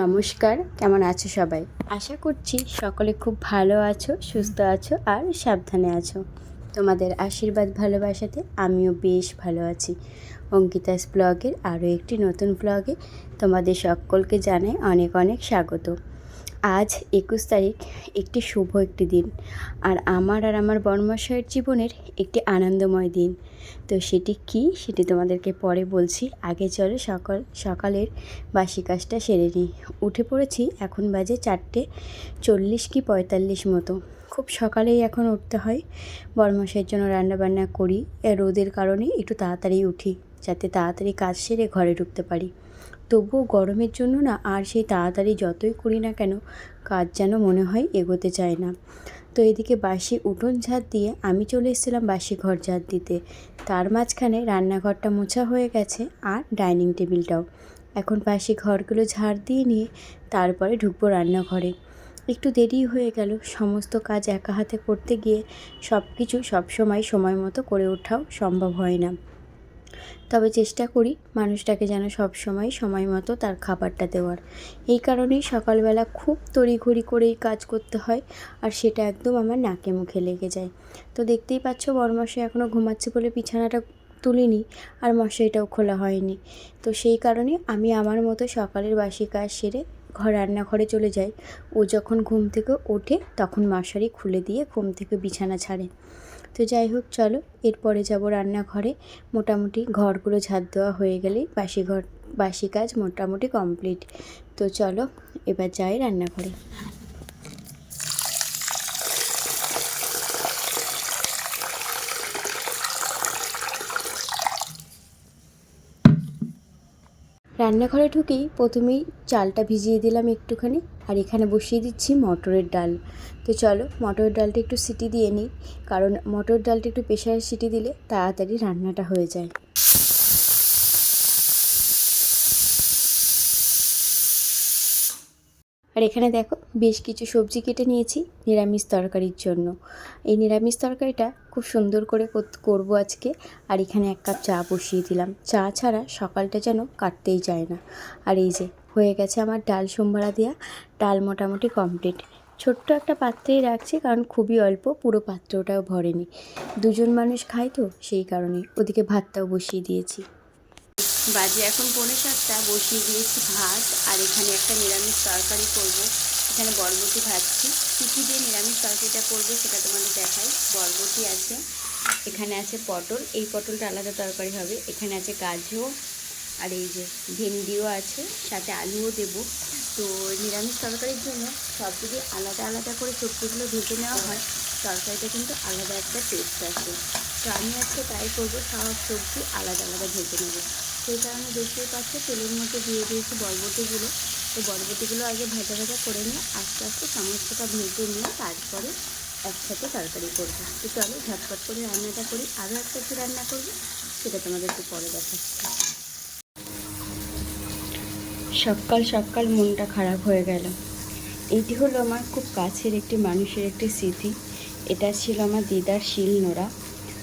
নমস্কার, কেমন আছো সবাই? আশা করছি সকলে খুব ভালো আছো, সুস্থ আছো আর সাবধানে আছো। তোমাদের আশীর্বাদ ভালোবাসাতে আমিও বেশ ভালো আছি। অঙ্কিতাস ব্লগের আরও একটি নতুন ব্লগে তোমাদের সকলকে জানাই অনেক অনেক স্বাগত। আজ একুশ তারিখ, একটি শুভ একটি দিন। আর আমার আর আমার বর্মশয়ের জীবনের একটি আনন্দময় দিন। তো সেটি কি, সেটি তোমাদেরকে পরে বলছি। আগে চলো সকাল, সকালের বাসি কাজটা সেরে নিই। উঠে পড়েছি এখন বাজে চারটে চল্লিশ কি পঁয়তাল্লিশ মতো। খুব সকালেই এখন উঠতে হয়। বরমাসের জন্য রান্নাবান্না করি। রোদের কারণে একটু তাড়াতাড়ি উঠি, যাতে তাড়াতাড়ি কাজ সেরে ঘরে ঢুকতে পারি। তবুও গরমের জন্য না আর সেই তাড়াতাড়ি যতই করি না কেন, কাজ যেন মনে হয় এগোতে চায় না। তো এদিকে বাসি উঠোন ঝাড় দিয়ে আমি চলে এসেছিলাম বাসি ঘর ঝাড় দিতে। তার মাঝখানে রান্নাঘরটা মোছা হয়ে গেছে আর ডাইনিং টেবিলটাও। এখন বাসি ঘরগুলো ঝাড় দিয়ে নিয়ে তারপরে ঢুকবো রান্নাঘরে। একটু দেরি হয়ে গেল, সমস্ত কাজ একা হাতে করতে গিয়ে সব কিছু সবসময় সময় মতো করে ওঠাও সম্ভব হয় না। তবে চেষ্টা করি মানুষটাকে যেন সব সময় সময় মতো তার খাবারটা দেওয়ার। এই কারণেই সকালবেলা খুব তড়িঘড়ি করেই কাজ করতে হয় আর সেটা একদম আমার নাকে মুখে লেগে যায়। তো দেখতেই পাচ্ছ বড়মাসে এখনও ঘুমাচ্ছে বলে বিছানাটা তুলিনি আর মশারিটাও খোলা হয়নি। তো সেই কারণে আমি আমার মতো সকালের বাসি কাজ সেরে ঘর রান্নাঘরে চলে যাই। ও যখন ঘুম থেকে ওঠে তখন মশারি খুলে দিয়ে ঘুম থেকে বিছানা ছাড়ে। তো যাই হোক, চলো। এরপরে যাব রান্নাঘরে। মোটামুটি ঘরগুলো ঝাড় দেওয়া হয়ে গেলে বাসি ঘর, বাসি কাজ মোটামুটি কমপ্লিট। তো চলো, এবার যাই রান্নাঘরে। রান্নাঘরে ঢুকেই প্রথমেই চালটা ভিজিয়ে দিলাম একটুখানি আর এখানে বসিয়ে দিচ্ছি মটরের ডাল। তো চলো মটরের ডালটা একটু সিটি দিয়ে নিই, কারণ মটর ডালটা একটু প্রেশারে সিটি দিলে তাড়াতাড়ি রান্নাটা হয়ে যায়। আর এখানে দেখো বেশ কিছু সবজি কেটে নিয়েছি নিরামিষ তরকারির জন্য। এই নিরামিষ তরকারিটা খুব সুন্দর করে করব আজকে। আর এখানে এক কাপ চা বসিয়ে দিলাম। চা ছাড়া সকালটা যেন কাটতেই যায় না। আর এই যে হয়ে গেছে আমার ডাল সোমবারা দেওয়া ডাল মোটামুটি কমপ্লিট। ছোট্ট একটা পাত্রেই রাখছি কারণ খুবই অল্প, পুরো পাত্রটাও ভরেনি। দুজন মানুষ খায় তো সেই কারণে ওদিকে ভাতটাও বসিয়ে দিয়েছি। বাজে। এখন পৌনে সাতটা, বসিয়ে দিয়েছি ভাত আর এখানে একটা নিরামিষ তরকারি করব। এখানে বরবটি ভাজছি। কী কী দিয়ে নিরামিষ তরকারিটা করব সেটা তোমাদের দেখাই। বরবটি আছে, এখানে আছে পটল। এই পটলটা আলাদা তরকারি হবে। এখানে আছে গাজর আর এই যে ভেন্ডিও আছে, সাথে আলুও দেব। তো নিরামিষ তরকারির জন্য সব যদি আলাদা আলাদা করে সবজিগুলো ভেজে নেওয়া হয়, তরকারিটা কিন্তু আলাদা একটা টেস্ট আসে তো আমি আজকে ট্রাই করব, সব সবজি আলাদা আলাদা ভেজে নেব। সেই কারণে দেখতেই পাচ্ছি। তেলের মধ্যে দিয়ে দিয়েছি বরবটিগুলো। তো বরবটিগুলো আগে ভাজা ভাজা করে নিয়ে আস্তে আস্তে সমস্তটা ভেজে নিয়ে তারপরে একসাথে তরকারি করব। তো চলো ঝটপট করে রান্নাটা করি। আরও একটা কি রান্না করব? সেটা তোমাদেরকে পরে দেখাচ্ছি। সকাল সকাল মনটা খারাপ হয়ে গেল। এটি হলো আমার খুব কাছের একটি মানুষের একটি স্মৃতি। এটা ছিল আমার দিদার শিলনোড়া।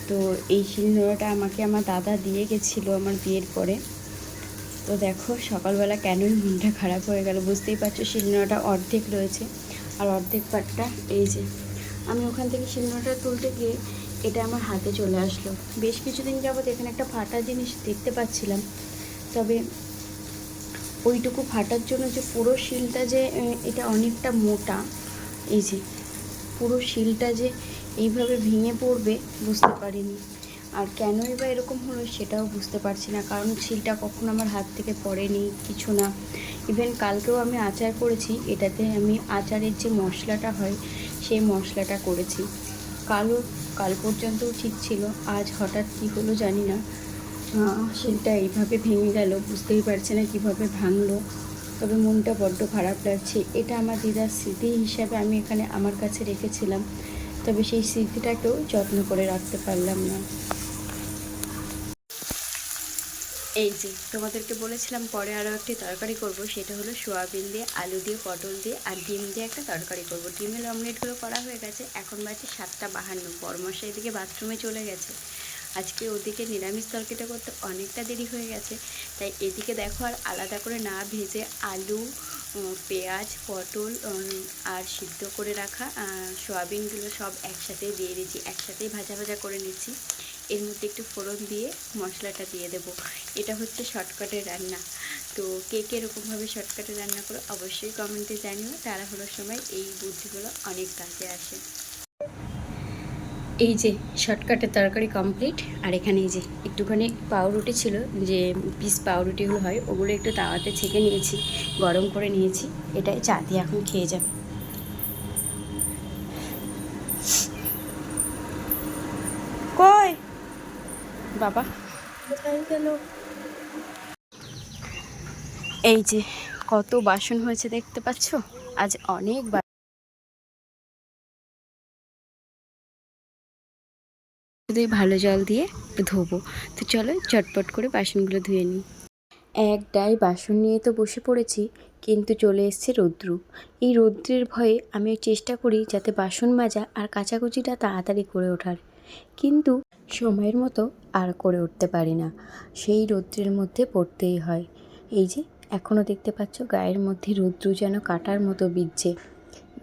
তো এই শিলনোড়াটা আমাকে আমার দাদা দিয়ে গেছিল আমার বিয়ের পরে। তো দেখো, সকালবেলা কেনই মনটা খারাপ হয়ে গেল। বুঝতেই পারছ, শিলনোড়াটা অর্ধেক রয়েছে। আর অর্ধেক পাটটা এই যে। আমি ওখান থেকে শিলনোড়াটা তুলতে গিয়ে এটা আমার হাতে চলে আসলো। বেশ কিছুদিন যাবৎ এখানে একটা ফাটা জিনিস দেখতে পাচ্ছিলাম। তবে ওইটুকু ফাটার জন্য যে পুরো শিলটা যে এটা অনেকটা মোটা। এই যে, পুরো শিলটা যে এইভাবে ভেঙে পড়বে, বুঝতে পারিনি। আর কেনই বা এরকম হলো সেটাও বুঝতে পারছি না, কারণ শিলটা কখনো আমার হাত থেকে পড়েনি, কিছু না। ইভেন কালকেও আমি আচার করেছি, এটাতে আমি আচারের যে মশলাটা হয়, সেই মশলাটা করেছি। কালও কাল পর্যন্তও ঠিক ছিল, আজ হঠাৎ কী হলো জানি না। শিলটা এইভাবে ভেঙে গেল, বুঝতেই পারছে না কীভাবে ভাঙলো। তবে মনটা বড্ড খারাপ লাগছে। এটা আমার দিদার স্মৃতি হিসাবে আমি এখানে আমার কাছে রেখেছিলাম। তবে সেই স্মৃতিটাকেও যত্ন করে রাখতে পারলাম না। এই যে, তোমাদেরকে বলেছিলাম পরে আরও একটি তরকারি করব, সেটা হলো সোয়াবিন দিয়ে, আলু দিয়ে, পটল দিয়ে আর ডিম দিয়ে একটা তরকারি করব। ডিমের অমলেটগুলো করা হয়ে গেছে, এখন বাজে সাতটা বাহান্ন। বরমশা এদিকে বাথরুমে চলে গেছে। আজকে ওদিকে নিরামিষ তরকারিটা করতে অনেকটা দেরি হয়ে গেছে, তাই এদিকে দেখো আর আলাদা করে না ভেজে আলু পেঁয়াজ, পটল আর সিদ্ধ করে রাখা সোয়াবিনগুলো সব একসাথে দিয়ে দিয়েছি, একসাথেই ভাজা ভাজা করে নিচ্ছি। এর মধ্যে একটু ফোড়ন দিয়ে মশলাটা দিয়ে দেব। এটা হচ্ছে শর্টকাটের রান্না। তো কে কে এরকমভাবে শর্টকাটে রান্না করো অবশ্যই কমেন্টে জানিও। তাড়াহুড়োর সময় এই বুদ্ধিগুলো অনেক কাজে আসে। এই যে শর্টকাটের তরকারি কমপ্লিট আর এখানে এই যে একটুখানি পাউরুটি ছিল, যে পিস পাউরুটিগুলো হয়, ওগুলো একটু তাওয়াতে ছেঁকে নিয়েছি, গরম করে নিয়েছি, এটাই চা দিয়ে এখন খেয়ে যাবে। কই? বাবা। এই যে কত বাসন হয়েছে দেখতে পাচ্ছ? আজ অনেক দিয়ে ভালো জল দিয়ে ধোবো। তো চলো চটপট করে বাসনগুলো ধুয়ে নিই। এক ডাই বাসন নিয়ে তো বসে পড়েছি, কিন্তু চলে এসছে রৌদ্র। এই রৌদ্রের ভয়ে আমি চেষ্টা করি যাতে বাসন মাজা আর কাচাকুচিটা তাড়াতাড়ি করে ওঠার। কিন্তু সময়ের মতো আর করে উঠতে পারি না। সেই রৌদ্রের মধ্যে পড়তেই হয়। এই যে এখনও দেখতে পাচ্ছ গায়ের মধ্যে রৌদ্র যেন কাটার মতো বিজছে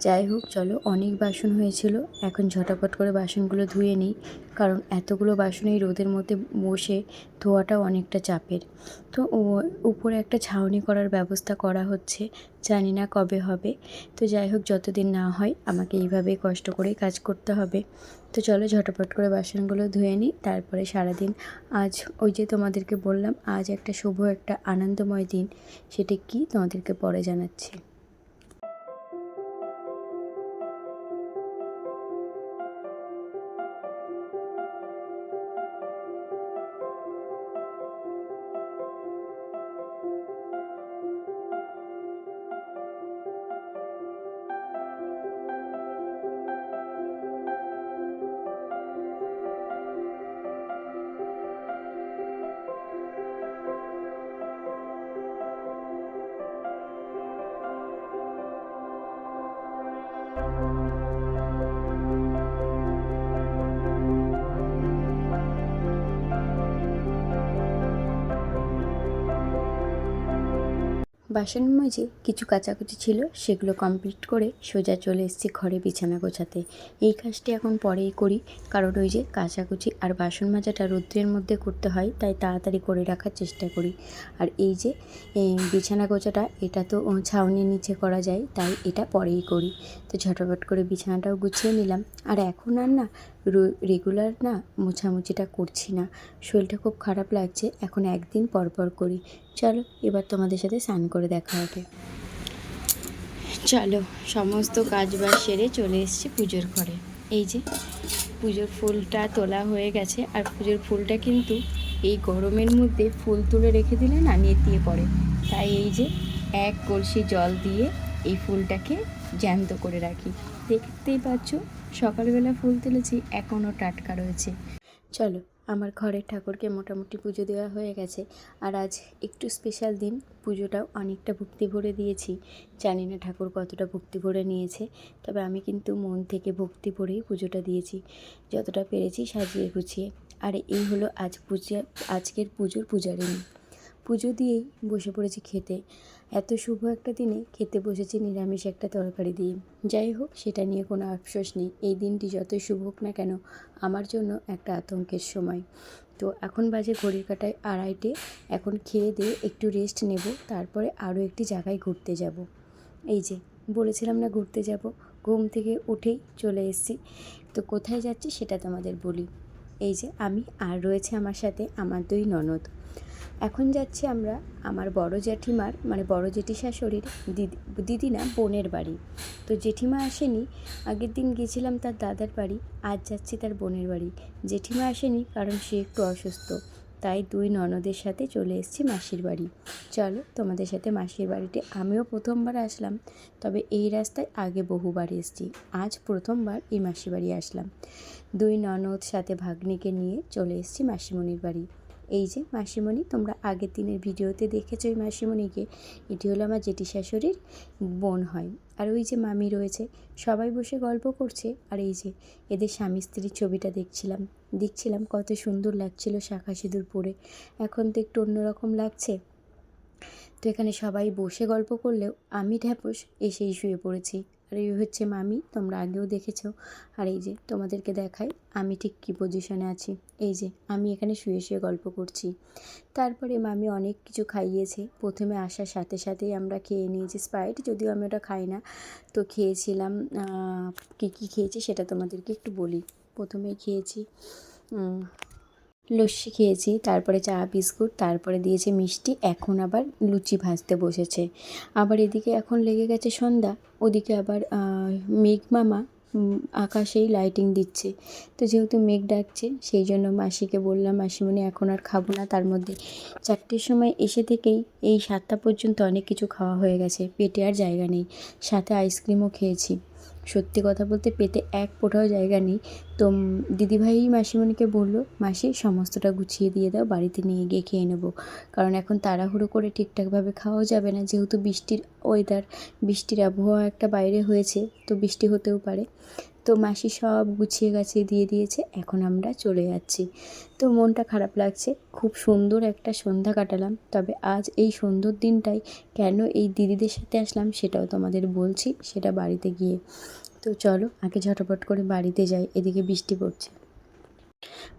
যাই হোক, চলো অনেক বাসন হয়েছিল। এখন ঝটাপট করে বাসনগুলো ধুয়ে নিই। কারণ এতগুলো বাসন এই রোদের মধ্যে বসে ধোয়াটাও অনেকটা চাপের। তো উপরে একটা ছাউনি করার ব্যবস্থা করা হচ্ছে। জানি না কবে হবে। তো যাই হোক, যতদিন না হয় আমাকে এইভাবেই কষ্ট করেই কাজ করতে হবে। তো চলো ঝটাপট করে বাসনগুলো ধুয়ে নিই। তারপরে সারাদিন আজ ওই যে তোমাদেরকে বললাম, আজ একটা শুভ, একটা আনন্দময় দিন। সেটি কি তোমাদেরকে পরে জানাচ্ছি। বাসন মাঝে কিছু কাচাকুচি ছিল, সেগুলো কমপ্লিট করে সোজা চলে এসেছি ঘরে বিছানা গোছাতে। এই কাজটি এখন পরেই করি, কারণ ওই যে কাচাকুচি আর বাসন মাজাটা রৌদ্রের মধ্যে করতে হয়, তাই তাড়াতাড়ি করে রাখার চেষ্টা করি। আর এই যে বিছানা গোছাটা, এটা তো ছাউনির নিচে করা যায়, তাই এটা পরেই করি। তো ঝটপট করে বিছানাটাও গুছিয়ে নিলাম। আর এখন আর না রেগুলার না মোছামুছিটা করছি না। শরীরটা খুব খারাপ লাগছে, এখন একদিন পর পর করি। চলো, এবার তোমাদের সাথে স্নান করে দেখা হবে। চলো, সমস্ত কাজ বাজ সেরে চলে এসেছি পুজোর ঘরে। এই যে, পুজোর ফুলটা তোলা হয়ে গেছে, আর পুজোর ফুলটা কিন্তু এই গরমের মধ্যে ফুল তুলে রেখে দিলে না নেতিয়ে পড়ে। তাই এই যে, এক কলসি জল দিয়ে এই ফুলটাকে জ্যান্ত করে রাখি। দেখতেই পাচ্ছ, সকালবেলা ফুল তুলেছি এখনও টাটকা রয়েছে। চলো, আমার ঘরের ঠাকুরকে মোটামুটি পুজো দেওয়া হয়ে গেছে। আর আজ একটু স্পেশাল দিন, পুজোটাও অনেকটা ভক্তি ভরে দিয়েছি। জানি না ঠাকুর কতটা ভক্তি ভরে নিয়েছে, তবে আমি কিন্তু মন থেকে ভক্তি ভরেই পুজোটা দিয়েছি। যতটা পেরেছি সাজিয়ে গুছিয়ে। আর এই হলো আজ পূজা, আজকের পুজোর পূজারিনী পুজো দিয়েই বসে পড়েছি খেতে। এত শুভ একটা দিনে খেতে বসেছি নিরামিষ একটা তরকারি দিয়ে। যাই হোক সেটা নিয়ে কোনো আফসোস নেই। এই দিনটি যতই শুভ হোক না কেন, আমার জন্য একটা আতঙ্কের সময়। তো এখন বাজে ঘড়ির কাটায় আড়াইটে। এখন খেয়ে দিয়ে একটু রেস্ট নেব, তারপরে আরও একটি জায়গায় ঘুরতে যাব। এই যে, বলেছিলাম না ঘুরতে যাব? ঘুম থেকে উঠেই চলে এসেছি। তো কোথায় যাচ্ছি সেটা তোমাদের বলি। এই যে আমি আর রয়েছে আমার সাথে আমার দুই ননদ। এখন যাচ্ছি আমরা আমার বড় জেঠিমার মানে বড় জেঠি শাশুড়ির দিদি দিদি না বোনের বাড়ি। তো জেঠিমা আসেনি, আগের দিন গেছিলাম তার দাদার বাড়ি, আজ যাচ্ছি তার বোনের বাড়ি। জেঠিমা আসেনি কারণ সে একটু অসুস্থ। তাই দুই ননদের সাথে চলে এসেছি মাসির বাড়ি। চলো, তোমাদের সাথে মাসির বাড়িতে আমিও প্রথমবার আসলাম, তবে এই রাস্তায় আগে বহুবার এসেছি। আজ প্রথমবার এই মাসির বাড়ি আসলাম। দুই ননদ সাথে ভাগ্নিকে নিয়ে চলে এসেছি মাসিমণির বাড়ি। এই যে মাসিমণি, তোমরা আগের দিনের ভিডিওতে দেখেছ ওই মাসিমণিকে। এটি হলো আমার জেঠি শাশুড়ির বোন হয়। আর ওই যে মামি রয়েছে, সবাই বসে গল্প করছে। আর এই যে এদের স্বামী স্ত্রীর ছবিটা দেখছিলাম। দেখছিলাম কত সুন্দর লাগছিল শাখা সিঁদুর পরে। এখন তো একটু অন্যরকম লাগছে। তো এখানে সবাই বসে গল্প করলেও আমি ঢ্যাপস এসেই শুয়ে পড়েছি। আর এই হচ্ছে, মামি, তোমরা আগেও দেখেছ। আর এই যে, তোমাদেরকে দেখাই, আমি ঠিক কী পজিশনে আছি? এই যে, আমি এখানে শুয়ে শুয়ে গল্প করছি। তারপরে মামি অনেক কিছু খাইয়েছে। প্রথমে আসার সাথে সাথেই আমরা খেয়ে নিয়েছি স্প্রাইট, যদিও আমি ওটা খাই না। তো খেয়েছিলাম কী কী খেয়েছি সেটা তোমাদেরকে একটু বলি। প্রথমেই খেয়েছি লস্যি খেয়েছি, তারপরে চা, বিস্কুট, তারপরে দিয়েছে মিষ্টি, এখন আবার লুচি ভাজতে বসেছে। আবার এদিকে এখন লেগে গেছে সন্ধ্যা, ওদিকে আবার মেঘ মামা আকাশেই লাইটিং দিচ্ছে। তো যেহেতু মেঘ ডাকছে, সেই জন্য মাসিকে বললাম, মাসিমণি, এখন আর খাব না। তার মধ্যে চারটের সময় এসে থেকেই এই সাতটা পর্যন্ত অনেক কিছু খাওয়া হয়ে গেছে, পেটে আর জায়গা নেই। সাথে আইসক্রিমও খেয়েছি। সত্যি কথা বলতে পেতে এক ফোঁটাও জায়গা নেই। তো দিদিভাই মাসিমণিকে বলল, মাসি, সমস্তটা গুছিয়ে দিয়ে দাও, বাড়িতে নিয়ে গিয়ে খেয়ে নেব। কারণ এখন তাড়াহুড়ো করে ঠিকঠাকভাবে খাওয়াও যাবে না। যেহেতু বৃষ্টির ওয়েদার বৃষ্টির আবহাওয়া একটা বাইরে হয়েছে, তো বৃষ্টি হতেও পারে। তো মাসি সব গুছিয়ে গাছিয়ে দিয়ে দিয়েছে, এখন আমরা চলে যাচ্ছি। তো মনটা খারাপ লাগছে, খুব সুন্দর একটা সন্ধ্যা কাটালাম। তবে আজ এই সুন্দর দিনটাই কেন এই দিদিদের সাথে আসলাম সেটাও তোমাদের বলছি, সেটা বাড়িতে গিয়ে। তো চলো, আগে ঝটপট করে বাড়িতে যাই, এদিকে বৃষ্টি পড়ছে।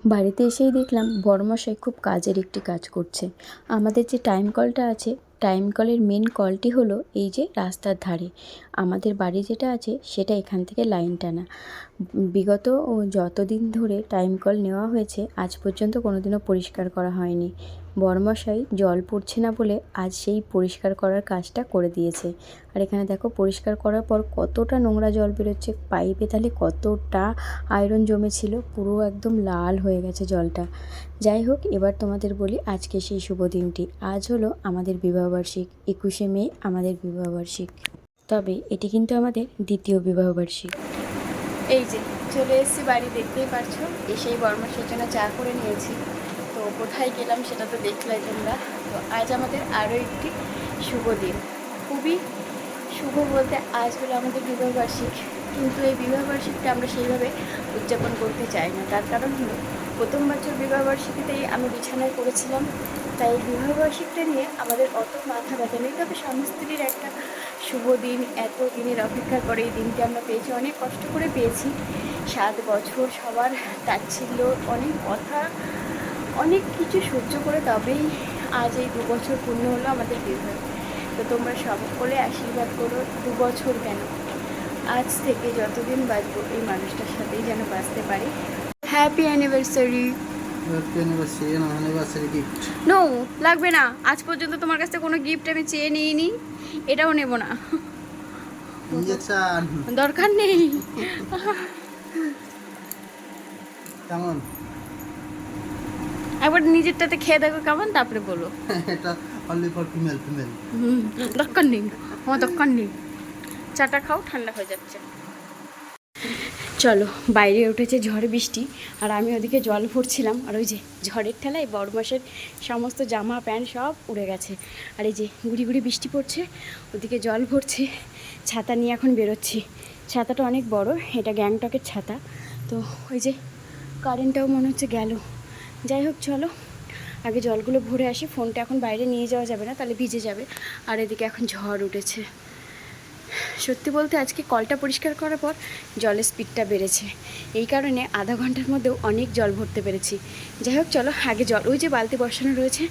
বাড়িতে এসেই দেখলাম বড়মশাই খুব কাজের একটি কাজ করছে। আমাদের যে টাইম কলটা আছে টাইম কলের মেন কলটি হলো এই যে রাস্তার ধারে। আমাদের বাড়ি যেটা আছে, সেটা এখান থেকে লাইন টানা। বিগত ও যতদিন ধরে টাইম কল নেওয়া হয়েছে, আজ পর্যন্ত কোনোদিনও পরিষ্কার করা হয়নি। বড়মশাই জল পড়ছে না বলে আজ সেই পরিষ্কার করার কাজটা করে দিয়েছে। আর এখানে দেখো, পরিষ্কার করার পর কতটা নোংরা জল বেরোচ্ছে, পাইপে তাহলে কতটা আয়রন জমেছিল, পুরো একদম লাল হয়ে গেছে জলটা। যাই হোক, এবার তোমাদের বলি আজকে সেই শুভ দিনটি। আজ হলো আমাদের বিবাহবার্ষিক, একুশে মে আমাদের বিবাহবার্ষিক। তবে এটি কিন্তু আমাদের দ্বিতীয় বিবাহবার্ষিক। এই যে, চলে এসেছি বাড়ি, দেখতেই পারছ, এসেই বর্মাসের জন্য চা করে নিয়েছি। তো কোথায় গেলাম সেটা তো দেখলাই তোমরা। তো আজ আমাদের আরও একটি শুভ দিন। খুবই শুভ বলতে আজ হলো আমাদের বিবাহবার্ষিক কিন্তু এই বিবাহবার্ষিকটা আমরা সেইভাবে উদযাপন করতে চাই না। তার কারণ হলো, প্রথম বছর বিবাহবার্ষিকীতেই আমি বিছানায় পড়েছিলাম। তাই বিবাহবার্ষিকটা নিয়ে আমাদের অত মাথা ব্যথা নেই। তবে স্বামী স্ত্রীর একটা শুভ দিন, এত দিনের অপেক্ষার পরে এই দিনটি আমরা পেয়েছি। অনেক কষ্ট করে পেয়েছি। সাত বছর সবার তাচ্ছিল্য, অনেক কথা অনেক কিছু সহ্য করে তবেই আজ এই দু বছর পূর্ণ হলো আমাদের বিবাহ তো তোমরা সকলে আশীর্বাদ করো দু বছর কেন? আজ থেকে যতদিন বাঁচবো এই মানুষটার সাথেই যেন বাঁচতে পারি। হ্যাপি অ্যানিভার্সারি অ্যানিভার্সারি না লাগবে না। আজ পর্যন্ত তোমার কাছ থেকে কোনো গিফট আমি চেয়ে নিইনি। এটাও নেব না। দরকার নেই। কেমন? একবার নিজেরটাতে খেয়ে দেখো কেমন তারপরে বলো। এটা অনলি ফর ফিমেল ফিমেল দরকার নেই। আমার দরকার নেই। চাটা খাও ঠান্ডা হয়ে যাচ্ছে। চলো বাইরে উঠেছে ঝড় বৃষ্টি আর আমি ওদিকে জল ভরছিলাম আর ওই যে ঝড়ের ঠেলায় বড় মাসের সমস্ত জামা প্যান্ট সব উড়ে গেছে। আর এই যে গুড়ি গুড়ি বৃষ্টি পড়ছে ওদিকে জল ভরছে ছাতা নিয়ে এখন বেরোচ্ছি। ছাতাটা অনেক বড় এটা গ্যাংটকের ছাতা। তো ওই যে কারেন্টটাও মনে হচ্ছে গেল। যাই হোক, চলো। আগে জলগুলো ভরে আসি, ফোনটা এখন বাইরে নিয়ে যাওয়া যাবে না, তাহলে ভিজে যাবে। আর এদিকে এখন ঝড় উঠেছে। সত্যি বলতে আজকে কলটা পরিষ্কার করার পর জলের স্পিডটা বেড়েছে। এই কারণে আধা ঘণ্টার মধ্যেও অনেক জল ভরতে পেরেছি। যাই হোক, চলো, আগে জল, ওই যে বালতি বসানো রয়েছে,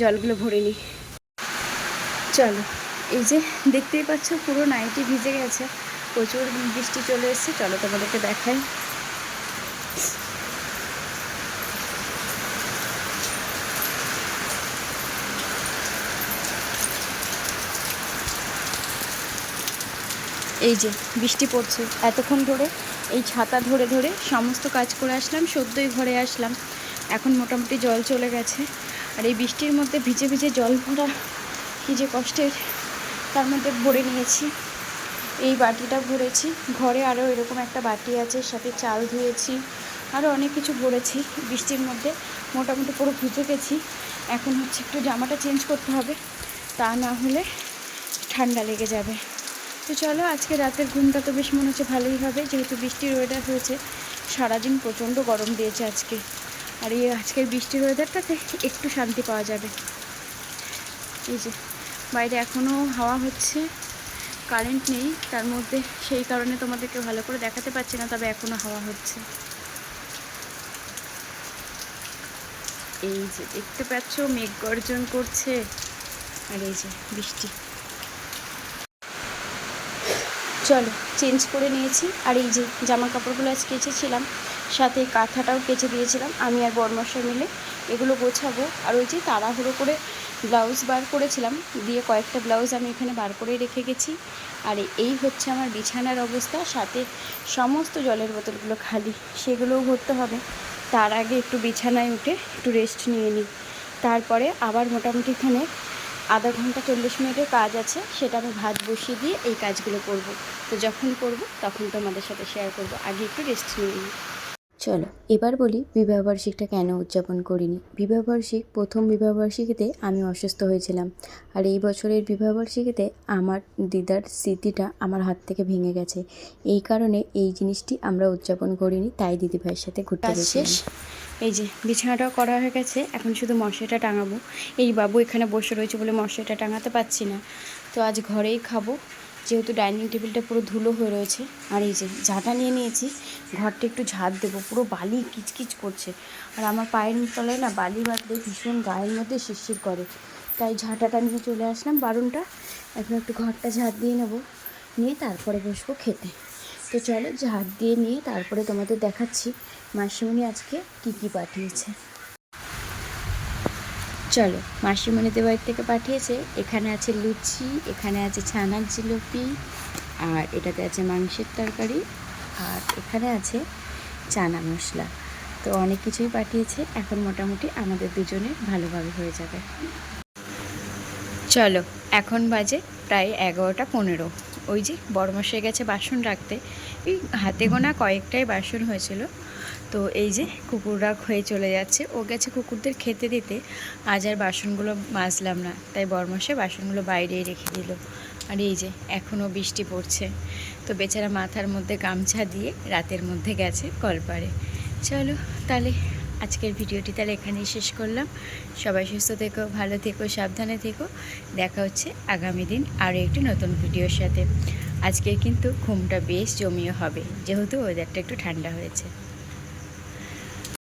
জলগুলো ভরে নিই। চলো, এই যে দেখতেই পাচ্ছ পুরো নাইটি ভিজে গেছে। প্রচুর বৃষ্টি চলে এসেছে, চলো তোমাদেরকে দেখাই। এই যে বৃষ্টি পড়ছে, এতক্ষণ ধরে এই ছাতা ধরে ধরে সমস্ত কাজ করে আসলাম, সদ্যই ঘরে আসলাম। এখন মোটামুটি জল চলে গেছে। আর এই বৃষ্টির মধ্যে ভিজে ভিজে জল ভরা কী যে কষ্টের, তার মধ্যে ভরে নিয়েছি। এই বাটিটা ভরেছি। ঘরে আরও এরকম একটা বাটি আছে সাথে চাল ধুয়েছি। আরও অনেক কিছু ভরেছি বৃষ্টির মধ্যে। মোটামুটি পুরো ভিজে গেছি। এখন হচ্ছে একটু জামাটা চেঞ্জ করতে হবে। তা না হলে ঠান্ডা লেগে যাবে। তো চলো, আজকে রাতের ঘুমটা তো বেশ মনে হচ্ছে ভালোই হবে, যেহেতু বৃষ্টির ওয়েদার হয়েছে। সারাদিন প্রচণ্ড গরম দিয়েছে আজকে। আর এই আজকের বৃষ্টির ওয়েদারটাতে একটু শান্তি পাওয়া যাবে। এই যে, বাইরে এখনও হাওয়া হচ্ছে কারেন্ট নেই, তার মধ্যে সেই কারণে তোমাদেরকে ভালো করে দেখাতে পারছি না, তবে এখনও হাওয়া হচ্ছে। এই যে, দেখতে পাচ্ছ, মেঘ গর্জন করছে। আর এই যে, বৃষ্টি। চলো চেঞ্জ করে নিয়েছি। আর এই যে জামা কাপড়গুলো আজ কেচেছিলাম সাথে কাঁথাটাও কেচে দিয়েছিলাম, আমি আর বর্মশাই মিলে। এগুলো গোছাবো। আর ওই যে তাড়াহুড়ো করে ব্লাউজ বার করেছিলাম, দিয়ে কয়েকটা ব্লাউজ আমি এখানে বার করে রেখে গেছি। আর এই হচ্ছে আমার বিছানার অবস্থা, সাথে সমস্ত জলের বোতলগুলো খালি, সেগুলোও ভরতে হবে। তার আগে একটু বিছানায় উঠে একটু রেস্ট নিয়ে নিই। তারপরে আবার মোটামুটি এখানে আধা ঘণ্টা চল্লিশ মিনিটের কাজ আছে, সেটা আমি ভাত বসিয়ে দিয়ে এই কাজগুলো করব। তো যখন করব, তখন তোমাদের সাথে শেয়ার করব। আগে একটু রেস্ট নিয়ে নিই। চলো এবার বলি বিবাহবার্ষিকটা কেন উদযাপন করিনি। বিবাহবার্ষিক প্রথম বিবাহবার্ষিকীতে আমি অসুস্থ হয়েছিলাম। আর এই বছরের বিবাহবার্ষিকীতে আমার দিদার স্মৃতিটা আমার হাত থেকে ভেঙে গেছে। এই কারণে এই জিনিসটি আমরা উদযাপন করিনি তাই দিদিভাইয়ের সাথে ঘুরতে শেষ? এই যে বিছানাটাও করা হয়ে গেছে এখন শুধু মশারিটা টাঙাবো। এই বাবু এখানে বসে রয়েছে বলে মশারিটা টাঙাতে পারছি না। তো আজ ঘরেই খাব। যেহেতু ডাইনিং টেবিলটা পুরো ধুলো হয়ে রয়েছে, আর এই যে ঝাঁটা নিয়ে নিয়েছি, ঘরটা একটু ঝাঁট দেবো, পুরো বালি কিচকিচ করছে। আর আমার পায়ের তলায় না বালি বাঁধলে ভীষণ গায়ের মধ্যে শিরশির করে। তাই ঝাঁটাটা নিয়ে চলে আসলাম বারুনটা, এখন একটু ঘরটা ঝাঁট দিয়ে নেব, নিয়ে তারপরে বসবো খেতে। তো চলো ঝাঁট দিয়ে নিয়ে তারপরে তোমাদের দেখাচ্ছি মাসিমণি আজকে কী কী পাঠিয়েছে। চলো মাসিমণিদের বাড়ি থেকে পাঠিয়েছে। এখানে আছে লুচি, এখানে আছে ছানার জিলিপি, আর এটাতে আছে মাংসের তরকারি, আর এখানে আছে চানা মশলা। তো অনেক কিছুই পাঠিয়েছে, এখন মোটামুটি আমাদের দুজনের ভালোভাবে হয়ে যাবে। চলো, এখন বাজে প্রায় এগারোটা পনেরো। ওই যে বড়মশাই গেছে বাসন রাখতে। এই হাতে গোনা কয়েকটাই বাসন হয়েছিল। তো এই যে কুকুররা হয়ে চলে যাচ্ছে। ও গেছে কুকুরদের খেতে দিতে। আজ আর বাসনগুলো মাজলাম না। তাই বড়মশাই বাসনগুলো বাইরেই রেখে দিল। আর এই যে, এখনও বৃষ্টি পড়ছে। তো বেচারা মাথার মধ্যে গামছা দিয়ে রাতের মধ্যে গেছে কলপারে। চলো, তাহলে আজকের ভিডিওটি তাহলে এখানেই শেষ করলাম। সবাই সুস্থ থেকো, ভালো থেকো, সাবধানে থেকো। দেখা হচ্ছে আগামী দিন আরও একটি নতুন ভিডিওর সাথে। আজকে কিন্তু ঘুমটা বেশ জমিয়ে হবে। যেহেতু ওয়েদারটা একটু ঠান্ডা হয়েছে।